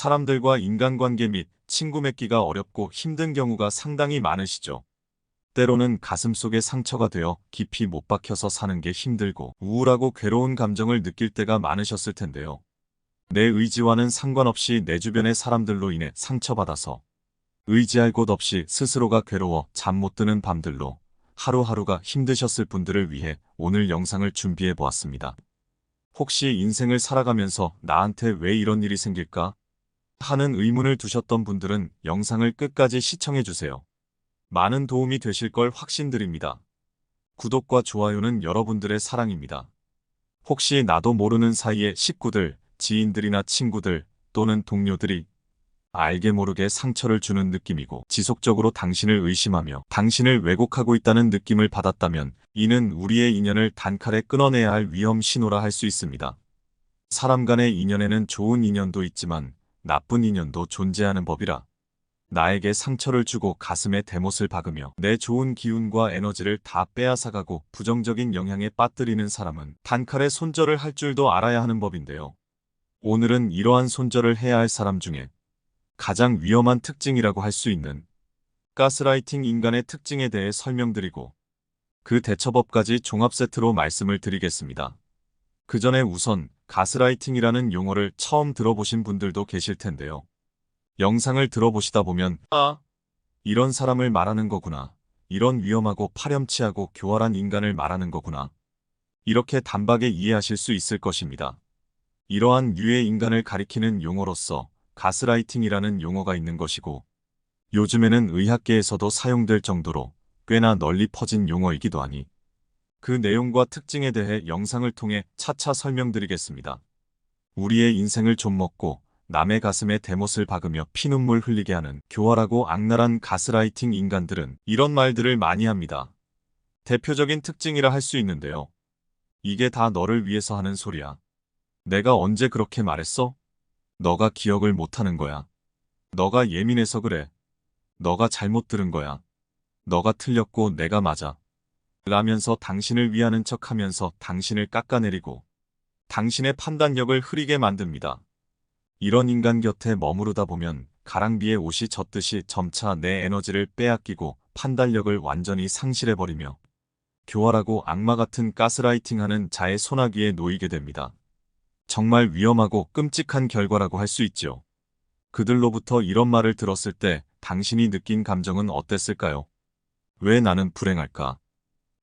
사람들과 인간관계 및 친구 맺기가 어렵고 힘든 경우가 상당히 많으시죠. 때로는 가슴 속에 상처가 되어 깊이 못 박혀서 사는 게 힘들고 우울하고 괴로운 감정을 느낄 때가 많으셨을 텐데요. 내 의지와는 상관없이 내 주변의 사람들로 인해 상처받아서 의지할 곳 없이 스스로가 괴로워 잠 못 드는 밤들로 하루하루가 힘드셨을 분들을 위해 오늘 영상을 준비해 보았습니다. 혹시 인생을 살아가면서 나한테 왜 이런 일이 생길까? 하는 의문을 두셨던 분들은 영상을 끝까지 시청해 주세요. 많은 도움이 되실 걸 확신드립니다. 구독과 좋아요는 여러분들의 사랑입니다. 혹시 나도 모르는 사이에 식구들, 지인들이나 친구들 또는 동료들이 알게 모르게 상처를 주는 느낌이고 지속적으로 당신을 의심하며 당신을 왜곡하고 있다는 느낌을 받았다면 이는 우리의 인연을 단칼에 끊어내야 할 위험 신호라 할 수 있습니다. 사람 간의 인연에는 좋은 인연도 있지만 나쁜 인연도 존재하는 법이라 나에게 상처를 주고 가슴에 대못을 박으며 내 좋은 기운과 에너지를 다 빼앗아가고 부정적인 영향에 빠뜨리는 사람은 단칼에 손절을 할 줄도 알아야 하는 법인데요. 오늘은 이러한 손절을 해야 할 사람 중에 가장 위험한 특징이라고 할 수 있는 가스라이팅 인간의 특징에 대해 설명드리고 그 대처법까지 종합 세트로 말씀을 드리겠습니다. 그 전에 우선 가스라이팅이라는 용어를 처음 들어보신 분들도 계실 텐데요. 영상을 들어보시다 보면 아 이런 사람을 말하는 거구나. 이런 위험하고 파렴치하고 교활한 인간을 말하는 거구나. 이렇게 단박에 이해하실 수 있을 것입니다. 이러한 유의 인간을 가리키는 용어로서 가스라이팅이라는 용어가 있는 것이고 요즘에는 의학계에서도 사용될 정도로 꽤나 널리 퍼진 용어이기도 하니 그 내용과 특징에 대해 영상을 통해 차차 설명드리겠습니다. 우리의 인생을 좀 먹고 남의 가슴에 대못을 박으며 피눈물 흘리게 하는 교활하고 악랄한 가스라이팅 인간들은 이런 말들을 많이 합니다. 대표적인 특징이라 할 수 있는데요. 이게 다 너를 위해서 하는 소리야. 내가 언제 그렇게 말했어? 너가 기억을 못하는 거야. 너가 예민해서 그래. 너가 잘못 들은 거야. 너가 틀렸고 내가 맞아. 라면서 당신을 위하는 척 하면서 당신을 깎아내리고 당신의 판단력을 흐리게 만듭니다. 이런 인간 곁에 머무르다 보면 가랑비에 옷이 젖듯이 점차 내 에너지를 빼앗기고 판단력을 완전히 상실해버리며 교활하고 악마 같은 가스라이팅하는 자의 소나기에 놓이게 됩니다. 정말 위험하고 끔찍한 결과라고 할 수 있죠. 그들로부터 이런 말을 들었을 때 당신이 느낀 감정은 어땠을까요? 왜 나는 불행할까?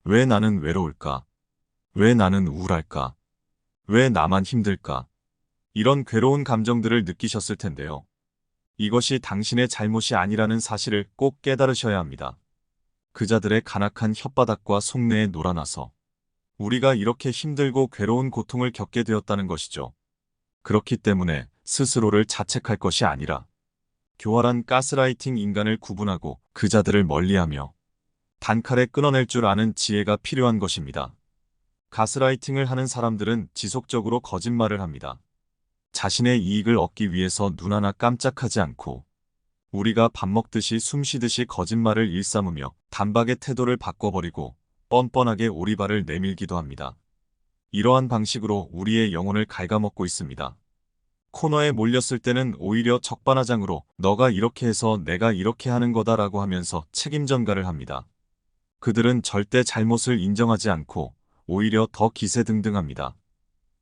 왜 나는 외로울까? 왜 나는 우울할까? 왜 나만 힘들까? 이런 괴로운 감정들을 느끼셨을 텐데요. 이것이 당신의 잘못이 아니라는 사실을 꼭 깨달으셔야 합니다. 그자들의 간악한 혓바닥과 속내에 놀아나서 우리가 이렇게 힘들고 괴로운 고통을 겪게 되었다는 것이죠. 그렇기 때문에 스스로를 자책할 것이 아니라 교활한 가스라이팅 인간을 구분하고 그자들을 멀리하며 단칼에 끊어낼 줄 아는 지혜가 필요한 것입니다. 가스라이팅을 하는 사람들은 지속적으로 거짓말을 합니다. 자신의 이익을 얻기 위해서 눈 하나 깜짝하지 않고 우리가 밥 먹듯이 숨 쉬듯이 거짓말을 일삼으며 단박에 태도를 바꿔버리고 뻔뻔하게 오리발을 내밀기도 합니다. 이러한 방식으로 우리의 영혼을 갉아먹고 있습니다. 코너에 몰렸을 때는 오히려 적반하장으로 너가 이렇게 해서 내가 이렇게 하는 거다라고 하면서 책임 전가를 합니다. 그들은 절대 잘못을 인정하지 않고 오히려 더 기세등등합니다.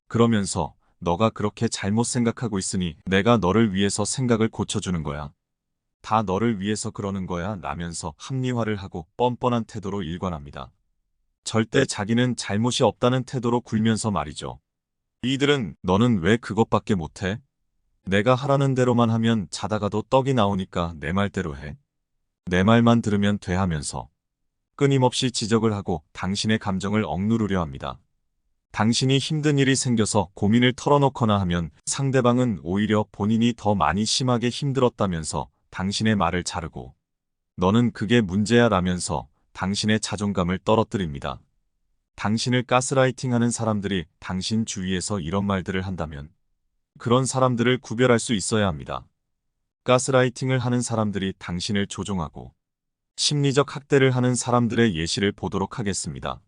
그러면서 너가 그렇게 잘못 생각하고 있으니 내가 너를 위해서 생각을 고쳐주는 거야. 다 너를 위해서 그러는 거야 라면서 합리화를 하고 뻔뻔한 태도로 일관합니다. 절대 자기는 잘못이 없다는 태도로 굴면서 말이죠. 이들은 너는 왜 그것밖에 못해? 내가 하라는 대로만 하면 자다가도 떡이 나오니까 내 말대로 해. 내 말만 들으면 돼 하면서 끊임없이 지적을 하고 당신의 감정을 억누르려 합니다. 당신이 힘든 일이 생겨서 고민을 털어놓거나 하면 상대방은 오히려 본인이 더 많이 심하게 힘들었다면서 당신의 말을 자르고 너는 그게 문제야 라면서 당신의 자존감을 떨어뜨립니다. 당신을 가스라이팅하는 사람들이 당신 주위에서 이런 말들을 한다면 그런 사람들을 구별할 수 있어야 합니다. 가스라이팅을 하는 사람들이 당신을 조종하고 심리적 학대를 하는 사람들의 예시를 보도록 하겠습니다.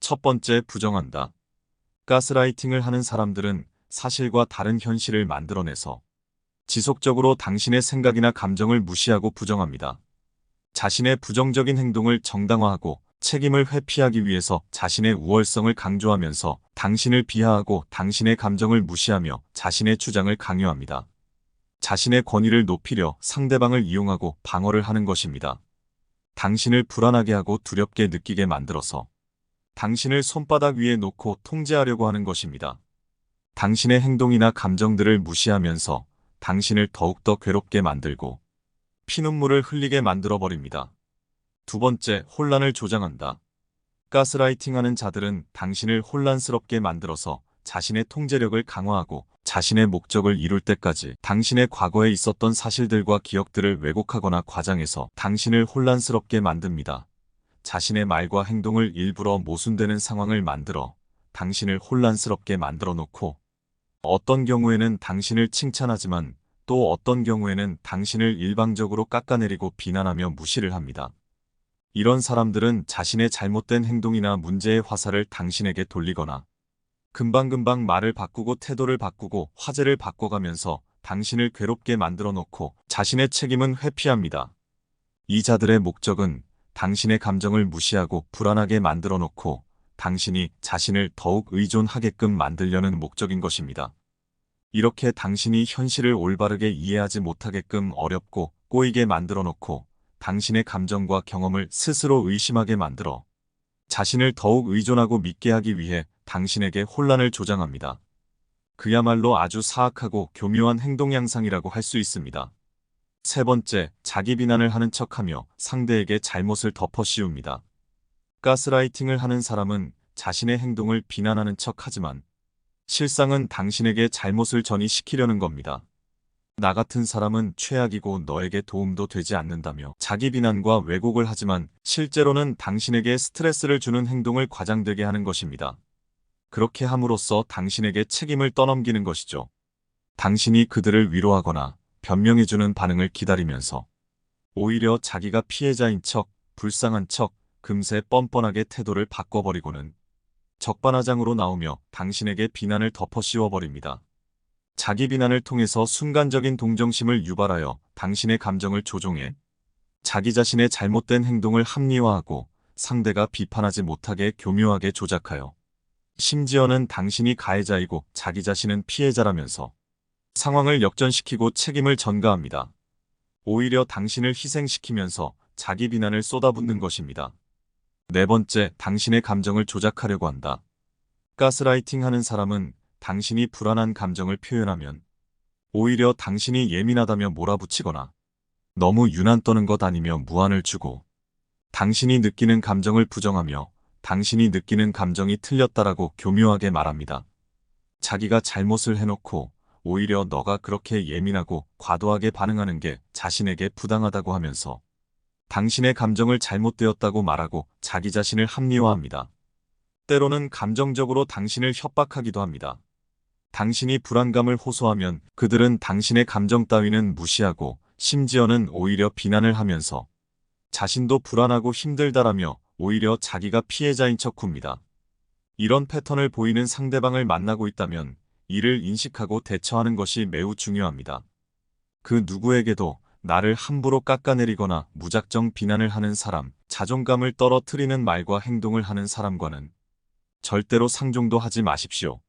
첫 번째 부정한다. 가스라이팅을 하는 사람들은 사실과 다른 현실을 만들어내서 지속적으로 당신의 생각이나 감정을 무시하고 부정합니다. 자신의 부정적인 행동을 정당화하고 책임을 회피하기 위해서 자신의 우월성을 강조하면서 당신을 비하하고 당신의 감정을 무시하며 자신의 주장을 강요합니다. 자신의 권위를 높이려 상대방을 이용하고 방어를 하는 것입니다. 당신을 불안하게 하고 두렵게 느끼게 만들어서 당신을 손바닥 위에 놓고 통제하려고 하는 것입니다. 당신의 행동이나 감정들을 무시하면서 당신을 더욱더 괴롭게 만들고 피눈물을 흘리게 만들어 버립니다. 두 번째, 혼란을 조장한다. 가스라이팅하는 자들은 당신을 혼란스럽게 만들어서 자신의 통제력을 강화하고 자신의 목적을 이룰 때까지 당신의 과거에 있었던 사실들과 기억들을 왜곡하거나 과장해서 당신을 혼란스럽게 만듭니다. 자신의 말과 행동을 일부러 모순되는 상황을 만들어 당신을 혼란스럽게 만들어 놓고 어떤 경우에는 당신을 칭찬하지만 또 어떤 경우에는 당신을 일방적으로 깎아내리고 비난하며 무시를 합니다. 이런 사람들은 자신의 잘못된 행동이나 문제의 화살을 당신에게 돌리거나 금방금방 말을 바꾸고 태도를 바꾸고 화제를 바꿔가면서 당신을 괴롭게 만들어 놓고 자신의 책임은 회피합니다. 이 자들의 목적은 당신의 감정을 무시하고 불안하게 만들어 놓고 당신이 자신을 더욱 의존하게끔 만들려는 목적인 것입니다. 이렇게 당신이 현실을 올바르게 이해하지 못하게끔 어렵고 꼬이게 만들어 놓고 당신의 감정과 경험을 스스로 의심하게 만들어 자신을 더욱 의존하고 믿게 하기 위해 당신에게 혼란을 조장합니다. 그야말로 아주 사악하고 교묘한 행동 양상이라고 할 수 있습니다. 세 번째, 자기 비난을 하는 척하며 상대에게 잘못을 덮어 씌웁니다. 가스라이팅을 하는 사람은 자신의 행동을 비난하는 척 하지만 실상은 당신에게 잘못을 전이시키려는 겁니다. 나 같은 사람은 최악이고 너에게 도움도 되지 않는다며 자기 비난과 왜곡을 하지만 실제로는 당신에게 스트레스를 주는 행동을 과장되게 하는 것입니다. 그렇게 함으로써 당신에게 책임을 떠넘기는 것이죠. 당신이 그들을 위로하거나 변명해주는 반응을 기다리면서 오히려 자기가 피해자인 척, 불쌍한 척, 금세 뻔뻔하게 태도를 바꿔버리고는 적반하장으로 나오며 당신에게 비난을 덮어 씌워버립니다. 자기 비난을 통해서 순간적인 동정심을 유발하여 당신의 감정을 조종해 자기 자신의 잘못된 행동을 합리화하고 상대가 비판하지 못하게 교묘하게 조작하여 심지어는 당신이 가해자이고 자기 자신은 피해자라면서 상황을 역전시키고 책임을 전가합니다. 오히려 당신을 희생시키면서 자기 비난을 쏟아붓는 것입니다. 네 번째, 당신의 감정을 조작하려고 한다. 가스라이팅 하는 사람은 당신이 불안한 감정을 표현하면 오히려 당신이 예민하다며 몰아붙이거나 너무 유난 떠는 것 아니며 무안을 주고 당신이 느끼는 감정을 부정하며 당신이 느끼는 감정이 틀렸다라고 교묘하게 말합니다. 자기가 잘못을 해놓고 오히려 너가 그렇게 예민하고 과도하게 반응하는 게 자신에게 부당하다고 하면서 당신의 감정을 잘못되었다고 말하고 자기 자신을 합리화합니다. 때로는 감정적으로 당신을 협박하기도 합니다. 당신이 불안감을 호소하면 그들은 당신의 감정 따위는 무시하고 심지어는 오히려 비난을 하면서 자신도 불안하고 힘들다라며 오히려 자기가 피해자인 척 굽니다. 이런 패턴을 보이는 상대방을 만나고 있다면 이를 인식하고 대처하는 것이 매우 중요합니다. 그 누구에게도 나를 함부로 깎아내리거나 무작정 비난을 하는 사람, 자존감을 떨어뜨리는 말과 행동을 하는 사람과는 절대로 상종도 하지 마십시오.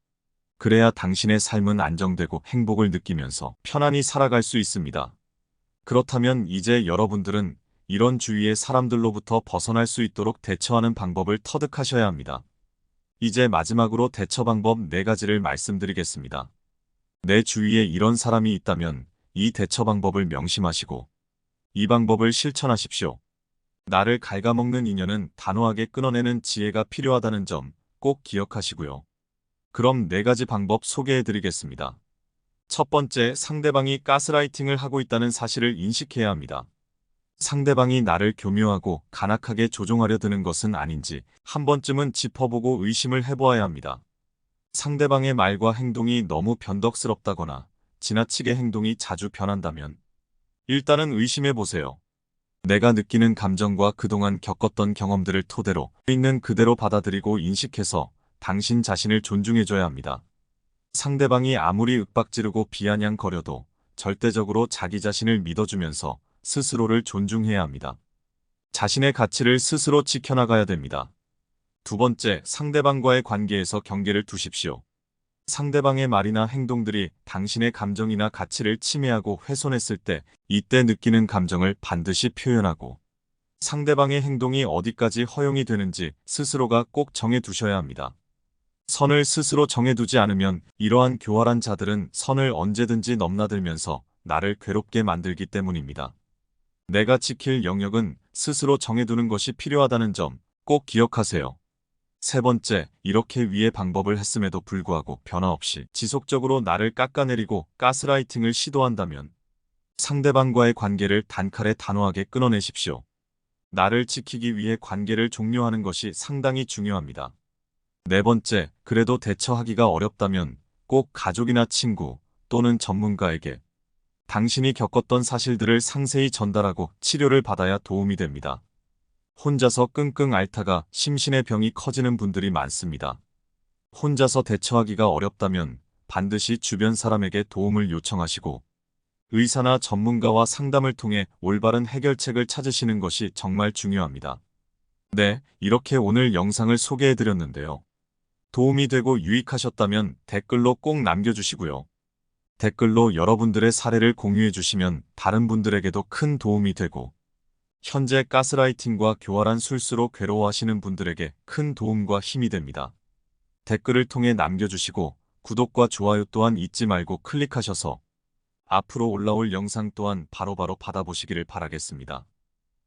그래야 당신의 삶은 안정되고 행복을 느끼면서 편안히 살아갈 수 있습니다. 그렇다면 이제 여러분들은 이런 주위의 사람들로부터 벗어날 수 있도록 대처하는 방법을 터득하셔야 합니다. 이제 마지막으로 대처 방법 4가지를 말씀드리겠습니다. 내 주위에 이런 사람이 있다면 이 대처 방법을 명심하시고 이 방법을 실천하십시오. 나를 갉아먹는 인연은 단호하게 끊어내는 지혜가 필요하다는 점 꼭 기억하시고요. 그럼 네 가지 방법 소개해 드리겠습니다. 첫 번째, 상대방이 가스라이팅을 하고 있다는 사실을 인식해야 합니다. 상대방이 나를 교묘하고 간악하게 조종하려 드는 것은 아닌지 한 번쯤은 짚어보고 의심을 해보아야 합니다. 상대방의 말과 행동이 너무 변덕스럽다거나 지나치게 행동이 자주 변한다면 일단은 의심해 보세요. 내가 느끼는 감정과 그동안 겪었던 경험들을 토대로 있는 그대로 받아들이고 인식해서 당신 자신을 존중해줘야 합니다. 상대방이 아무리 윽박지르고 비아냥거려도 절대적으로 자기 자신을 믿어주면서 스스로를 존중해야 합니다. 자신의 가치를 스스로 지켜나가야 됩니다. 두 번째, 상대방과의 관계에서 경계를 두십시오. 상대방의 말이나 행동들이 당신의 감정이나 가치를 침해하고 훼손했을 때 이때 느끼는 감정을 반드시 표현하고 상대방의 행동이 어디까지 허용이 되는지 스스로가 꼭 정해 두셔야 합니다. 선을 스스로 정해두지 않으면 이러한 교활한 자들은 선을 언제든지 넘나들면서 나를 괴롭게 만들기 때문입니다. 내가 지킬 영역은 스스로 정해두는 것이 필요하다는 점 꼭 기억하세요. 세 번째, 이렇게 위의 방법을 했음에도 불구하고 변화 없이 지속적으로 나를 깎아내리고 가스라이팅을 시도한다면 상대방과의 관계를 단칼에 단호하게 끊어내십시오. 나를 지키기 위해 관계를 종료하는 것이 상당히 중요합니다. 네 번째, 그래도 대처하기가 어렵다면 꼭 가족이나 친구 또는 전문가에게 당신이 겪었던 사실들을 상세히 전달하고 치료를 받아야 도움이 됩니다. 혼자서 끙끙 앓다가 심신의 병이 커지는 분들이 많습니다. 혼자서 대처하기가 어렵다면 반드시 주변 사람에게 도움을 요청하시고 의사나 전문가와 상담을 통해 올바른 해결책을 찾으시는 것이 정말 중요합니다. 네, 이렇게 오늘 영상을 소개해 드렸는데요. 도움이 되고 유익하셨다면 댓글로 꼭 남겨주시고요. 댓글로 여러분들의 사례를 공유해 주시면 다른 분들에게도 큰 도움이 되고 현재 가스라이팅과 교활한 술수로 괴로워하시는 분들에게 큰 도움과 힘이 됩니다. 댓글을 통해 남겨주시고 구독과 좋아요 또한 잊지 말고 클릭하셔서 앞으로 올라올 영상 또한 바로바로 받아보시기를 바라겠습니다.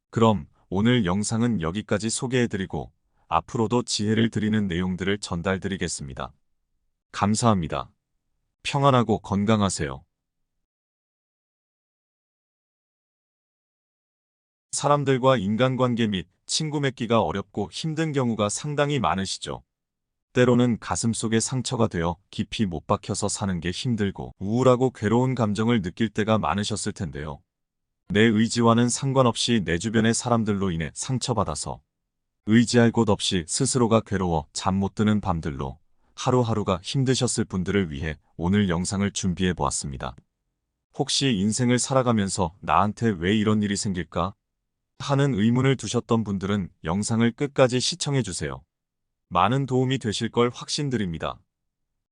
그럼 오늘 영상은 여기까지 소개해드리고 앞으로도 지혜를 드리는 내용들을 전달드리겠습니다. 감사합니다. 평안하고 건강하세요. 사람들과 인간관계 및 친구 맺기가 어렵고 힘든 경우가 상당히 많으시죠. 때로는 가슴속에 상처가 되어 깊이 못 박혀서 사는 게 힘들고 우울하고 괴로운 감정을 느낄 때가 많으셨을 텐데요. 내 의지와는 상관없이 내 주변의 사람들로 인해 상처받아서 의지할 곳 없이 스스로가 괴로워 잠 못 드는 밤들로 하루하루가 힘드셨을 분들을 위해 오늘 영상을 준비해 보았습니다. 혹시 인생을 살아가면서 나한테 왜 이런 일이 생길까? 하는 의문을 두셨던 분들은 영상을 끝까지 시청해 주세요. 많은 도움이 되실 걸 확신드립니다.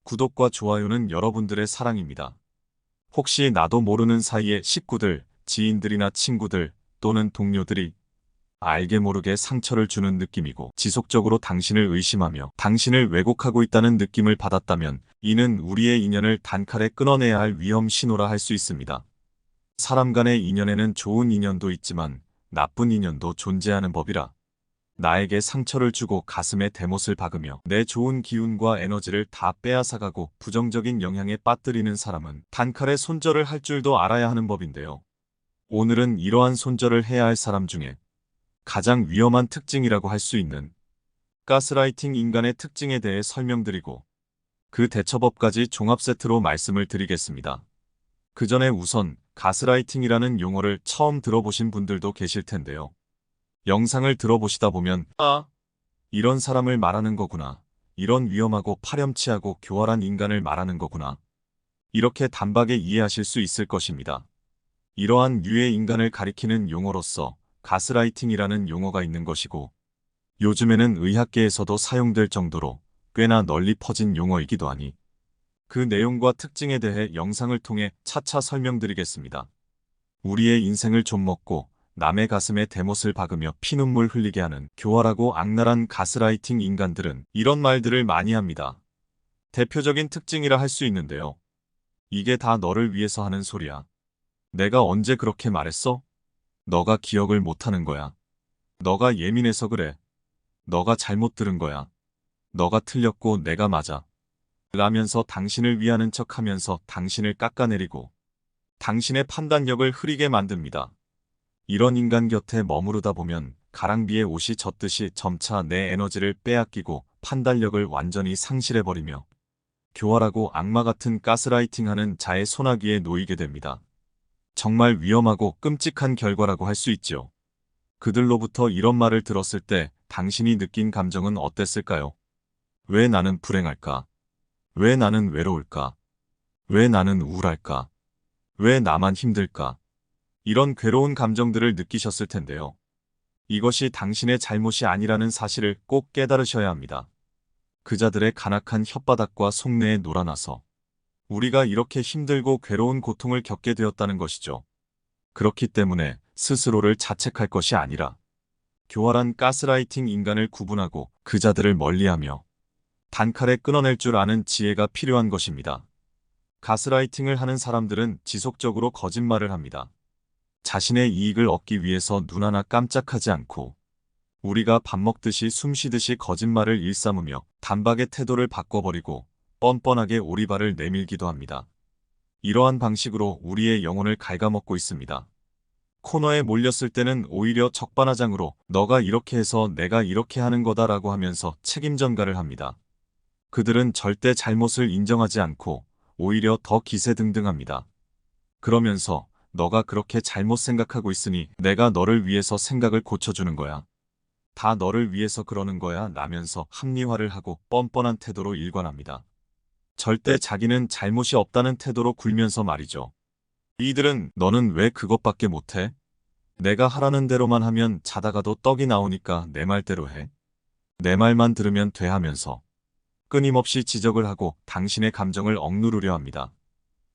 구독과 좋아요는 여러분들의 사랑입니다. 혹시 나도 모르는 사이에 식구들, 지인들이나 친구들 또는 동료들이 알게 모르게 상처를 주는 느낌이고 지속적으로 당신을 의심하며 당신을 왜곡하고 있다는 느낌을 받았다면 이는 우리의 인연을 단칼에 끊어내야 할 위험 신호라 할 수 있습니다. 사람 간의 인연에는 좋은 인연도 있지만 나쁜 인연도 존재하는 법이라 나에게 상처를 주고 가슴에 대못을 박으며 내 좋은 기운과 에너지를 다 빼앗아가고 부정적인 영향에 빠뜨리는 사람은 단칼에 손절을 할 줄도 알아야 하는 법인데요. 오늘은 이러한 손절을 해야 할 사람 중에 가장 위험한 특징이라고 할 수 있는 가스라이팅 인간의 특징에 대해 설명드리고 그 대처법까지 종합 세트로 말씀을 드리겠습니다. 그 전에 우선 가스라이팅이라는 용어를 처음 들어보신 분들도 계실 텐데요. 영상을 들어보시다 보면 아, 이런 사람을 말하는 거구나. 이런 위험하고 파렴치하고 교활한 인간을 말하는 거구나. 이렇게 단박에 이해하실 수 있을 것입니다. 이러한 유의 인간을 가리키는 용어로서 가스라이팅이라는 용어가 있는 것이고 요즘에는 의학계에서도 사용될 정도로 꽤나 널리 퍼진 용어이기도 하니 그 내용과 특징에 대해 영상을 통해 차차 설명드리겠습니다. 우리의 인생을 좀 먹고 남의 가슴에 대못을 박으며 피눈물 흘리게 하는 교활하고 악랄한 가스라이팅 인간들은 이런 말들을 많이 합니다. 대표적인 특징이라 할 수 있는데요. 이게 다 너를 위해서 하는 소리야. 내가 언제 그렇게 말했어? 너가 기억을 못하는 거야. 너가 예민해서 그래. 너가 잘못 들은 거야. 너가 틀렸고 내가 맞아. 라면서 당신을 위하는 척 하면서 당신을 깎아내리고 당신의 판단력을 흐리게 만듭니다. 이런 인간 곁에 머무르다 보면 가랑비에 옷이 젖듯이 점차 내 에너지를 빼앗기고 판단력을 완전히 상실해버리며 교활하고 악마 같은 가스라이팅하는 자의 소나기에 놓이게 됩니다. 정말 위험하고 끔찍한 결과라고 할 수 있죠. 그들로부터 이런 말을 들었을 때 당신이 느낀 감정은 어땠을까요? 왜 나는 불행할까? 왜 나는 외로울까? 왜 나는 우울할까? 왜 나만 힘들까? 이런 괴로운 감정들을 느끼셨을 텐데요. 이것이 당신의 잘못이 아니라는 사실을 꼭 깨달으셔야 합니다. 그자들의 간악한 혓바닥과 속내에 놀아나서 우리가 이렇게 힘들고 괴로운 고통을 겪게 되었다는 것이죠. 그렇기 때문에 스스로를 자책할 것이 아니라 교활한 가스라이팅 인간을 구분하고 그 자들을 멀리하며 단칼에 끊어낼 줄 아는 지혜가 필요한 것입니다. 가스라이팅을 하는 사람들은 지속적으로 거짓말을 합니다. 자신의 이익을 얻기 위해서 눈 하나 깜짝하지 않고 우리가 밥 먹듯이 숨 쉬듯이 거짓말을 일삼으며 단박에 태도를 바꿔버리고 뻔뻔하게 오리발을 내밀기도 합니다. 이러한 방식으로 우리의 영혼을 갉아먹고 있습니다. 코너에 몰렸을 때는 오히려 적반하장으로 너가 이렇게 해서 내가 이렇게 하는 거다라고 하면서 책임 전가를 합니다. 그들은 절대 잘못을 인정하지 않고 오히려 더 기세등등합니다. 그러면서 너가 그렇게 잘못 생각하고 있으니 내가 너를 위해서 생각을 고쳐주는 거야. 다 너를 위해서 그러는 거야 라면서 합리화를 하고 뻔뻔한 태도로 일관합니다. 절대 자기는 잘못이 없다는 태도로 굴면서 말이죠. 이들은 너는 왜 그것밖에 못해? 내가 하라는 대로만 하면 자다가도 떡이 나오니까 내 말대로 해. 내 말만 들으면 돼 하면서 끊임없이 지적을 하고 당신의 감정을 억누르려 합니다.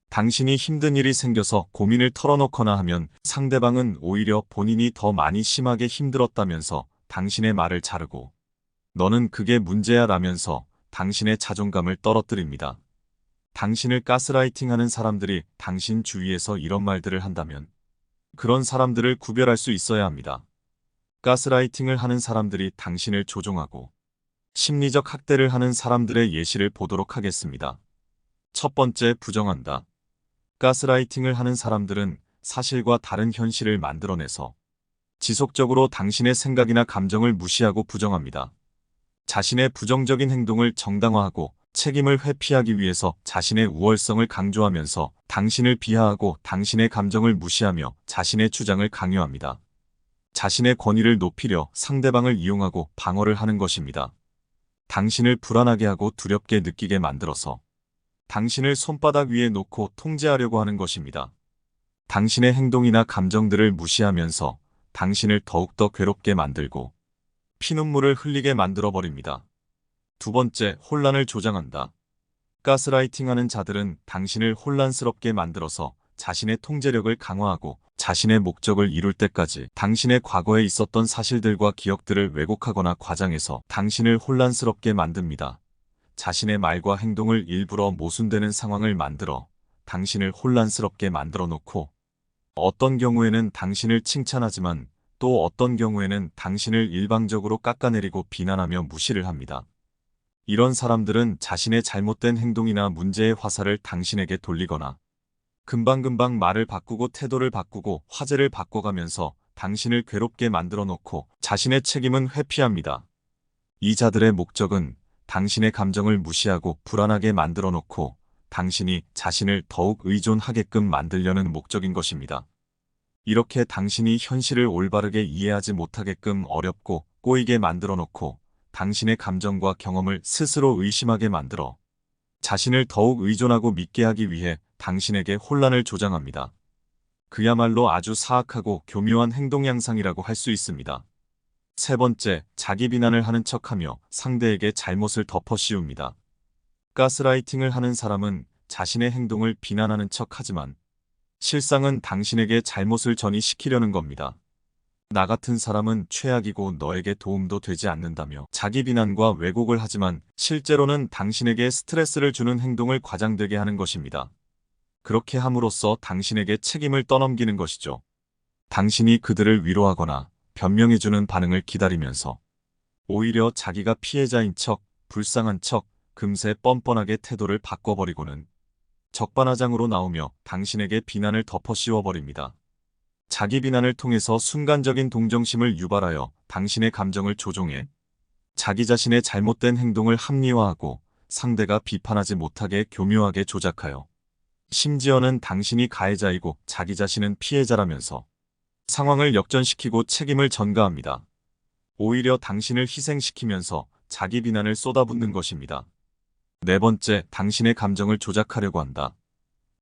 당신이 힘든 일이 생겨서 고민을 털어놓거나 하면 상대방은 오히려 본인이 더 많이 심하게 힘들었다면서 당신의 말을 자르고 너는 그게 문제야 라면서 당신의 자존감을 떨어뜨립니다. 당신을 가스라이팅 하는 사람들이 당신 주위에서 이런 말들을 한다면 그런 사람들을 구별할 수 있어야 합니다. 가스라이팅을 하는 사람들이 당신을 조종하고 심리적 학대를 하는 사람들의 예시를 보도록 하겠습니다. 첫 번째, 부정한다. 가스라이팅을 하는 사람들은 사실과 다른 현실을 만들어내서 지속적으로 당신의 생각이나 감정을 무시하고 부정합니다. 자신의 부정적인 행동을 정당화하고 책임을 회피하기 위해서 자신의 우월성을 강조하면서 당신을 비하하고 당신의 감정을 무시하며 자신의 주장을 강요합니다. 자신의 권위를 높이려 상대방을 이용하고 방어를 하는 것입니다. 당신을 불안하게 하고 두렵게 느끼게 만들어서 당신을 손바닥 위에 놓고 통제하려고 하는 것입니다. 당신의 행동이나 감정들을 무시하면서 당신을 더욱더 괴롭게 만들고 피눈물을 흘리게 만들어버립니다. 두 번째, 혼란을 조장한다. 가스라이팅하는 자들은 당신을 혼란스럽게 만들어서 자신의 통제력을 강화하고 자신의 목적을 이룰 때까지 당신의 과거에 있었던 사실들과 기억들을 왜곡하거나 과장해서 당신을 혼란스럽게 만듭니다. 자신의 말과 행동을 일부러 모순되는 상황을 만들어 당신을 혼란스럽게 만들어 놓고 어떤 경우에는 당신을 칭찬하지만 또 어떤 경우에는 당신을 일방적으로 깎아내리고 비난하며 무시를 합니다. 이런 사람들은 자신의 잘못된 행동이나 문제의 화살을 당신에게 돌리거나 금방금방 말을 바꾸고 태도를 바꾸고 화제를 바꿔가면서 당신을 괴롭게 만들어 놓고 자신의 책임은 회피합니다. 이 자들의 목적은 당신의 감정을 무시하고 불안하게 만들어 놓고 당신이 자신을 더욱 의존하게끔 만들려는 목적인 것입니다. 이렇게 당신이 현실을 올바르게 이해하지 못하게끔 어렵고 꼬이게 만들어 놓고 당신의 감정과 경험을 스스로 의심하게 만들어 자신을 더욱 의존하고 믿게 하기 위해 당신에게 혼란을 조장합니다. 그야말로 아주 사악하고 교묘한 행동 양상이라고 할 수 있습니다. 세 번째, 자기 비난을 하는 척하며 상대에게 잘못을 덮어 씌웁니다. 가스라이팅을 하는 사람은 자신의 행동을 비난하는 척하지만 실상은 당신에게 잘못을 전이시키려는 겁니다. 나 같은 사람은 최악이고 너에게 도움도 되지 않는다며 자기 비난과 왜곡을 하지만 실제로는 당신에게 스트레스를 주는 행동을 과장되게 하는 것입니다. 그렇게 함으로써 당신에게 책임을 떠넘기는 것이죠. 당신이 그들을 위로하거나 변명해주는 반응을 기다리면서 오히려 자기가 피해자인 척, 불쌍한 척, 금세 뻔뻔하게 태도를 바꿔버리고는 적반하장으로 나오며 당신에게 비난을 덮어 씌워버립니다. 자기 비난을 통해서 순간적인 동정심을 유발하여 당신의 감정을 조종해 자기 자신의 잘못된 행동을 합리화하고 상대가 비판하지 못하게 교묘하게 조작하여 심지어는 당신이 가해자이고 자기 자신은 피해자라면서 상황을 역전시키고 책임을 전가합니다. 오히려 당신을 희생시키면서 자기 비난을 쏟아붓는 것입니다. 네 번째, 당신의 감정을 조작하려고 한다.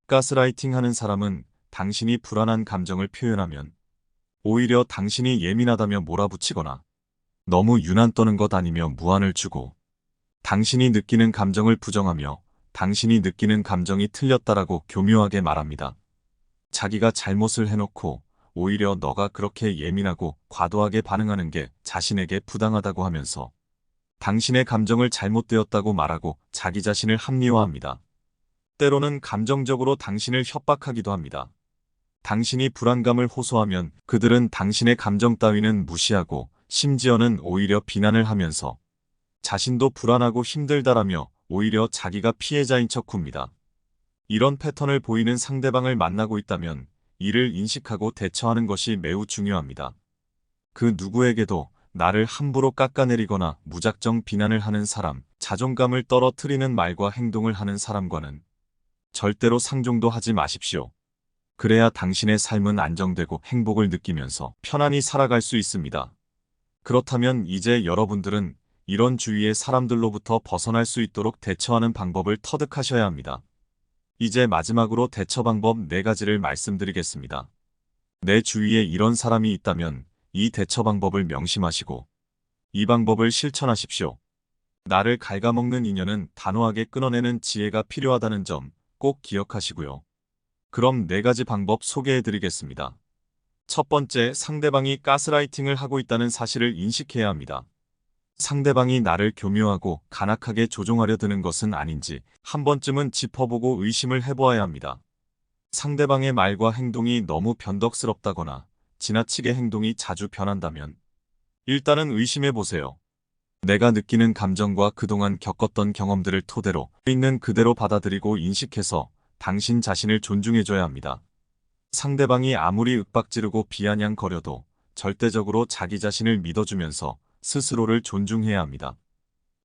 가스라이팅 하는 사람은 당신이 불안한 감정을 표현하면 오히려 당신이 예민하다며 몰아붙이거나 너무 유난 떠는 것 아니며 무안을 주고 당신이 느끼는 감정을 부정하며 당신이 느끼는 감정이 틀렸다라고 교묘하게 말합니다. 자기가 잘못을 해놓고 오히려 너가 그렇게 예민하고 과도하게 반응하는 게 자신에게 부당하다고 하면서 당신의 감정을 잘못되었다고 말하고 자기 자신을 합리화합니다. 때로는 감정적으로 당신을 협박하기도 합니다. 당신이 불안감을 호소하면 그들은 당신의 감정 따위는 무시하고 심지어는 오히려 비난을 하면서 자신도 불안하고 힘들다라며 오히려 자기가 피해자인 척 굽니다. 이런 패턴을 보이는 상대방을 만나고 있다면 이를 인식하고 대처하는 것이 매우 중요합니다. 그 누구에게도 나를 함부로 깎아내리거나 무작정 비난을 하는 사람, 자존감을 떨어뜨리는 말과 행동을 하는 사람과는 절대로 상종도 하지 마십시오. 그래야 당신의 삶은 안정되고 행복을 느끼면서 편안히 살아갈 수 있습니다. 그렇다면 이제 여러분들은 이런 주위의 사람들로부터 벗어날 수 있도록 대처하는 방법을 터득하셔야 합니다. 이제 마지막으로 대처 방법 4가지를 말씀드리겠습니다. 내 주위에 이런 사람이 있다면 이 대처 방법을 명심하시고 이 방법을 실천하십시오. 나를 갉아먹는 인연은 단호하게 끊어내는 지혜가 필요하다는 점 꼭 기억하시고요. 그럼 네 가지 방법 소개해 드리겠습니다. 첫 번째, 상대방이 가스라이팅을 하고 있다는 사실을 인식해야 합니다. 상대방이 나를 교묘하고 간악하게 조종하려 드는 것은 아닌지 한 번쯤은 짚어보고 의심을 해보아야 합니다. 상대방의 말과 행동이 너무 변덕스럽다거나 지나치게 행동이 자주 변한다면 일단은 의심해 보세요. 내가 느끼는 감정과 그동안 겪었던 경험들을 토대로 있는 그대로 받아들이고 인식해서 당신 자신을 존중해줘야 합니다. 상대방이 아무리 윽박지르고 비아냥거려도 절대적으로 자기 자신을 믿어주면서 스스로를 존중해야 합니다.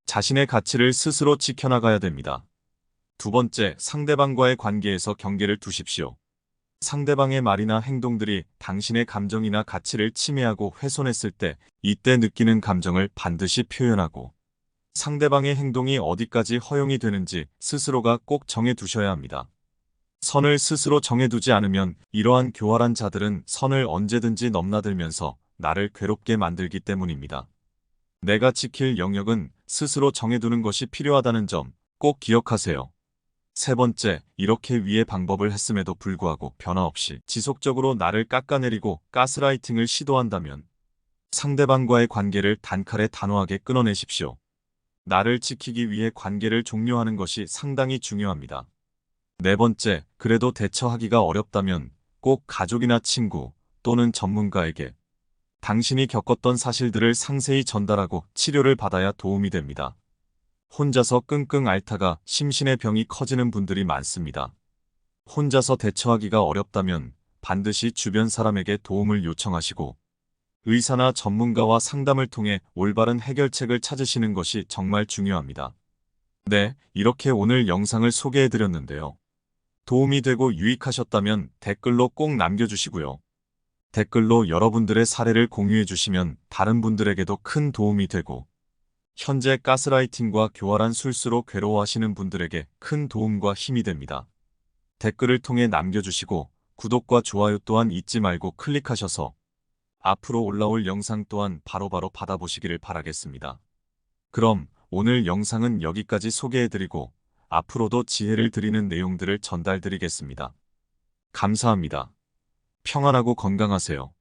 자신의 가치를 스스로 지켜나가야 됩니다. 두 번째, 상대방과의 관계에서 경계를 두십시오. 상대방의 말이나 행동들이 당신의 감정이나 가치를 침해하고 훼손했을 때 이때 느끼는 감정을 반드시 표현하고 상대방의 행동이 어디까지 허용이 되는지 스스로가 꼭 정해 두셔야 합니다. 선을 스스로 정해두지 않으면 이러한 교활한 자들은 선을 언제든지 넘나들면서 나를 괴롭게 만들기 때문입니다. 내가 지킬 영역은 스스로 정해두는 것이 필요하다는 점 꼭 기억하세요. 세 번째, 이렇게 위의 방법을 했음에도 불구하고 변화 없이 지속적으로 나를 깎아내리고 가스라이팅을 시도한다면 상대방과의 관계를 단칼에 단호하게 끊어내십시오. 나를 지키기 위해 관계를 종료하는 것이 상당히 중요합니다. 네 번째, 그래도 대처하기가 어렵다면 꼭 가족이나 친구 또는 전문가에게 당신이 겪었던 사실들을 상세히 전달하고 치료를 받아야 도움이 됩니다. 혼자서 끙끙 앓다가 심신의 병이 커지는 분들이 많습니다. 혼자서 대처하기가 어렵다면 반드시 주변 사람에게 도움을 요청하시고 의사나 전문가와 상담을 통해 올바른 해결책을 찾으시는 것이 정말 중요합니다. 네, 이렇게 오늘 영상을 소개해 드렸는데요. 도움이 되고 유익하셨다면 댓글로 꼭 남겨주시고요. 댓글로 여러분들의 사례를 공유해 주시면 다른 분들에게도 큰 도움이 되고 현재 가스라이팅과 교활한 술수로 괴로워하시는 분들에게 큰 도움과 힘이 됩니다. 댓글을 통해 남겨주시고 구독과 좋아요 또한 잊지 말고 클릭하셔서 앞으로 올라올 영상 또한 바로바로 받아보시기를 바라겠습니다. 그럼 오늘 영상은 여기까지 소개해드리고 앞으로도 지혜를 드리는 내용들을 전달드리겠습니다. 감사합니다. 평안하고 건강하세요.